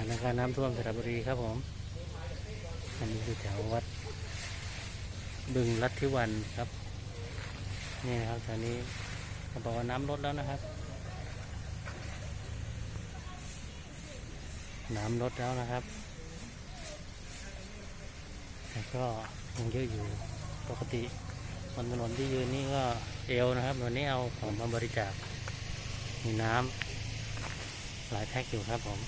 านการณ์น้ำท่วมสระบุรีครับผม อันนี้คือแถววัด บึงรัตทิวันครับ นี่นะครับแถวนี้เขาบอกว่าน้ำลดแล้วนะครับ น้ำลดแล้วนะครับ แต่ก็ยังเยอะอยู่ปกติบนถนนที่ยืนนี่ก็เอวนะครับ วันนี้เอาของมาบริจาคมีน้ำหลายแพ็คอยู่ครับผม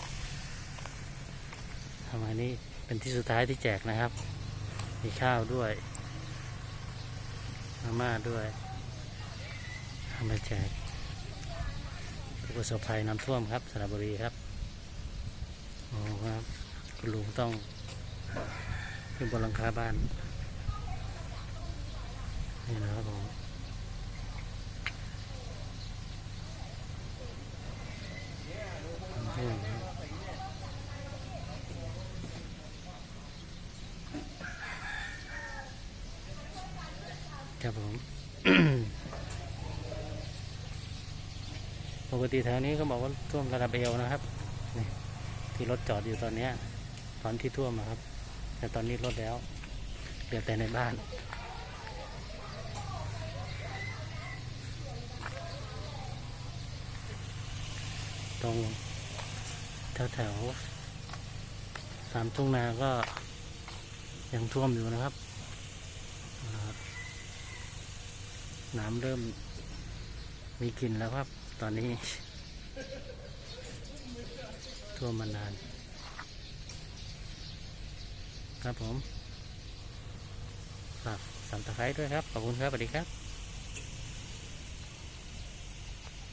ทำอันนี้เป็นที่สุดท้ายที่แจกนะครับ มีข้าวด้วย มาม่าด้วยทำมาแจกผู้ประสบภัยน้ำท่วมครับสระบุรีครับโอ้ครับคุณลุงต้องขึ้นบนหลังคาบ้านนี่นะครับผมอืม ครับผม ปกติแถวนี้ก็บอกว่าท่วมระดับเอวนะครับ ที่รถจอดอยู่ตอนนี้ตอนที่ท่วมอะครับ แต่ตอนนี้ลดแล้ว เหลือแต่ในบ้านตรงแถวแถวๆสามทุ่งนาก็ยังท่วมอยู่นะครับ น้ำเริ่มมีกลิ่นแล้วครับ ตอนนี้ท่วมมานาน ครับผมฝากสัมตะไคร้ด้วยครับ ขอบคุณครับสวัสดีครับ